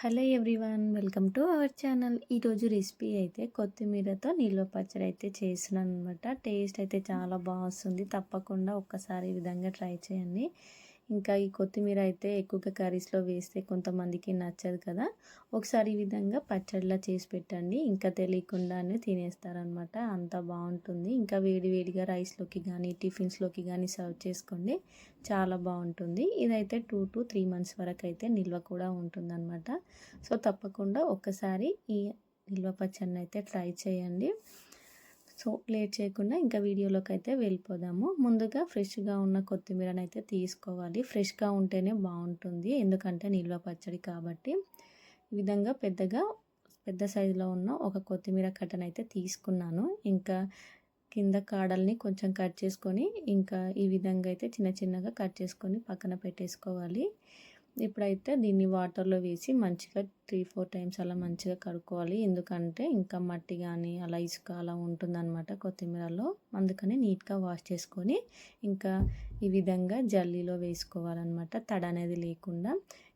Hello everyone welcome to our channel. ఈరోజు recipe అయితే కొత్తిమీరతో నిల్వ పచ్చడి అయితే చేసినాను అనమాట టేస్ట్ అయితే చాలా బాగుంది తప్పకుండా ఒక్కసారి ఈ విధంగా ట్రై చేయండి. ఇంకా ఈ కొత్తిమీర అయితే ఎక్కువగా కర్రీస్లో వేస్తే కొంతమందికి నచ్చదు కదా. ఒకసారి ఈ విధంగా పచ్చడిలా చేసి పెట్టండి. ఇంకా తెలియకుండానే తినేస్తారనమాట. అంత బాగుంటుంది. ఇంకా వేడి వేడిగా రైస్లోకి కానీ టిఫిన్స్లోకి కానీ సర్వ్ చేసుకోండి. చాలా బాగుంటుంది. ఇదైతే టూ టు త్రీ మంత్స్ వరకు అయితే నిల్వ కూడా ఉంటుందన్నమాట సో తప్పకుండా ఒక్కసారి ఈ నిల్వ పచ్చడిని అయితే ట్రై చేయండి. సో లేట్ చేయకుండా ఇంకా వీడియోలోకి అయితే వెళ్ళిపోదాము. ముందుగా ఫ్రెష్గా ఉన్న కొత్తిమీరని అయితే తీసుకోవాలి. ఫ్రెష్గా ఉంటేనే బాగుంటుంది. ఎందుకంటే నిల్వ పచ్చడి కాబట్టి. ఈ విధంగా పెద్దగా పెద్ద సైజులో ఉన్న ఒక కొత్తిమీర కట్టను అయితే తీసుకున్నాను. ఇంకా కింద కాడల్ని కొంచెం కట్ చేసుకొని ఇంకా ఈ విధంగా అయితే చిన్న చిన్నగా కట్ చేసుకొని పక్కన పెట్టేసుకోవాలి. ఇప్పుడైతే దీన్ని వాటర్లో వేసి మంచిగా త్రీ ఫోర్ టైమ్స్ అలా మంచిగా కడుక్కోవాలి. ఎందుకంటే ఇంకా మట్టి కానీ అలా ఇసుక అలా ఉంటుందన్నమాట కొత్తిమీరలో. అందుకని నీట్గా వాష్ చేసుకొని ఇంకా ఈ విధంగా జల్లీలో వేసుకోవాలన్నమాట. తడ అనేది లేకుండా.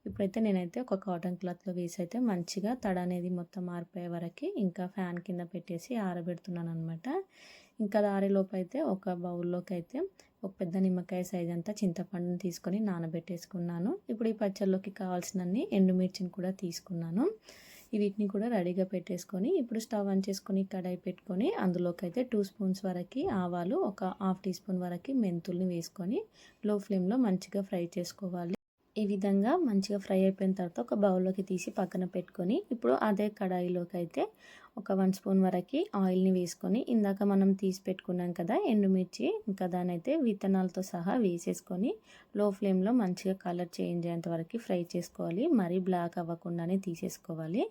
ఇప్పుడైతే నేనైతే ఒక కాటన్ క్లాత్లో వేసి అయితే మంచిగా తడ అనేది మొత్తం ఆరిపోయే వరకు ఇంకా ఫ్యాన్ కింద పెట్టేసి ఆరబెడుతున్నాను అనమాట ఇంకా దారిలోపు అయితే ఒక బౌల్లోకి అయితే ఒక పెద్ద నిమ్మకాయ సైజ్ అంతా చింతపండుని తీసుకొని నానబెట్టేసుకున్నాను. ఇప్పుడు ఈ పచ్చళ్ళలోకి కావాల్సినన్ని ఎండుమిర్చిని కూడా తీసుకున్నాను. వీటిని కూడా రెడీగా పెట్టేసుకొని ఇప్పుడు స్టవ్ ఆన్ చేసుకొని కడాయి పెట్టుకొని అందులోకి అయితే టూ స్పూన్స్ వరకు ఆవాలు ఒక హాఫ్ టీ స్పూన్ వరకు మెంతుల్ని వేసుకొని లో ఫ్లేమ్లో మంచిగా ఫ్రై చేసుకోవాలి. ఈ విధంగా మంచిగా ఫ్రై అయిపోయిన తర్వాత ఒక బౌల్లోకి తీసి పక్కన పెట్టుకొని ఇప్పుడు అదే కడాయిలోకి అయితే ఒక వన్ స్పూన్ వరకు ఆయిల్ని వేసుకొని ఇందాక మనం తీసి పెట్టుకున్నాం కదా ఎండుమిర్చి ఇంకా దాని అయితే విత్తనాలతో సహా వేసేసుకొని లో ఫ్లేమ్లో మంచిగా కలర్ చేంజ్ అయ్యేంత వరకు ఫ్రై చేసుకోవాలి. మరీ బ్లాక్ అవ్వకుండానే తీసేసుకోవాలి.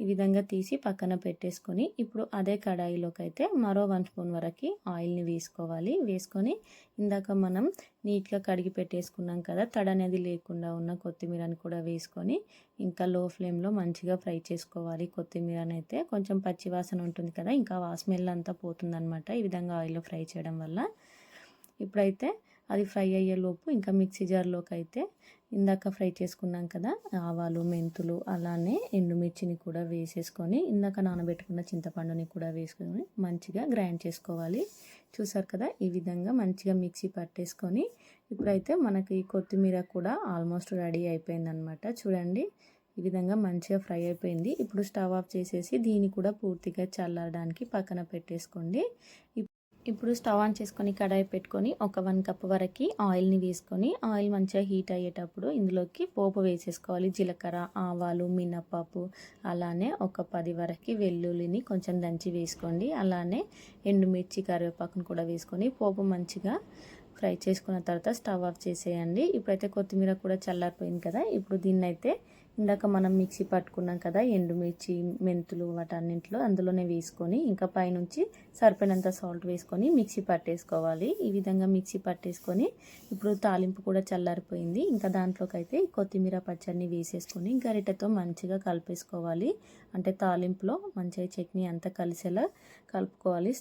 ఈ విధంగా తీసి పక్కన పెట్టేసుకొని ఇప్పుడు అదే కడాయిలోకి అయితే మరో వన్ స్పూన్ వరకు ఆయిల్ని వేసుకోవాలి. వేసుకొని ఇందాక మనం నీట్గా కడిగి పెట్టేసుకున్నాం కదా తడ అనేది లేకుండా ఉన్న కొత్తిమీరని కూడా వేసుకొని ఇంకా లో ఫ్లేమ్లో మంచిగా ఫ్రై చేసుకోవాలి. కొత్తిమీరని అయితే కొంచెం పచ్చివాసన ఉంటుంది కదా ఇంకా వాస్మెల్ అంతా పోతుందనమాట ఈ విధంగా ఆయిల్లో ఫ్రై చేయడం వల్ల. ఇప్పుడైతే అది ఫ్రై అయ్యేలోపు ఇంకా మిక్సీ జార్లోకి అయితే ఇందాక ఫ్రై చేసుకున్నాం కదా ఆవాలు మెంతులు అలానే ఎండుమిర్చిని కూడా వేసేసుకొని ఇందాక నానబెట్టుకున్న చింతపండుని కూడా వేసుకొని మంచిగా గ్రైండ్ చేసుకోవాలి. చూసారు కదా ఈ విధంగా మంచిగా మిక్సీ పట్టేసుకొని ఇప్పుడైతే మనకి కొత్తిమీర కూడా ఆల్మోస్ట్ రెడీ అయిపోయిందనమాట చూడండి ఈ విధంగా మంచిగా ఫ్రై అయిపోయింది. ఇప్పుడు స్టవ్ ఆఫ్ చేసేసి దీన్ని కూడా పూర్తిగా చల్లారడానికి పక్కన పెట్టేసుకోండి. ఇప్పుడు స్టవ్ ఆన్ చేసుకొని కడాయి పెట్టుకొని ఒక వన్ కప్ వరకు ఆయిల్ని వేసుకొని ఆయిల్ మంచిగా హీట్ అయ్యేటప్పుడు ఇందులోకి పోపు వేసేసుకోవాలి. జీలకర్ర ఆవాలు మినపప్పు అలానే ఒక పది వరకు వెల్లుల్లిని కొంచెం దంచి వేసుకోండి. అలానే ఎండుమిర్చి కరివేపాకును కూడా వేసుకొని పోపు మంచిగా ఫ్రై చేసుకున్న తర్వాత స్టవ్ ఆఫ్ చేసేయండి. ఇప్పుడైతే కొత్తిమీర కూడా చల్లారిపోయింది కదా ఇప్పుడు దీన్ని అయితే ఇందాక మనం మిక్సీ పట్టుకున్నాం కదా ఎండుమిర్చి మెంతులు వాటన్నింటిలో అందులోనే వేసుకొని ఇంకా పైనుంచి సరిపోయినంత సాల్ట్ వేసుకొని మిక్సీ పట్టేసుకోవాలి. ఈ విధంగా మిక్సీ పట్టేసుకొని ఇప్పుడు తాలింపు కూడా చల్లారిపోయింది. ఇంకా దాంట్లోకైతే కొత్తిమీర పచ్చడిని వేసేసుకొని గరిటెతో మంచిగా కలిపేసుకోవాలి. అంటే తాలింపులో మంచిగా చట్నీ అంతా కలిసేలా కలుపుకోవాలి.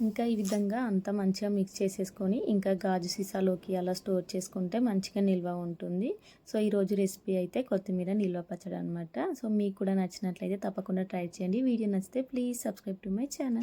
ఇంకా ఈ విధంగా అంతా మంచిగా మిక్స్ చేసేసుకొని ఇంకా గాజు సీసాలోకి అలా స్టోర్ చేసుకుంటే మంచిగా నిల్వ ఉంటుంది. సో ఈరోజు రెసిపీ అయితే కొత్తిమీర నిల్వ పచ్చడి అనమాట సో మీకు కూడా నచ్చినట్లయితే తప్పకుండా ట్రై చేయండి. వీడియో నచ్చితే please subscribe to my channel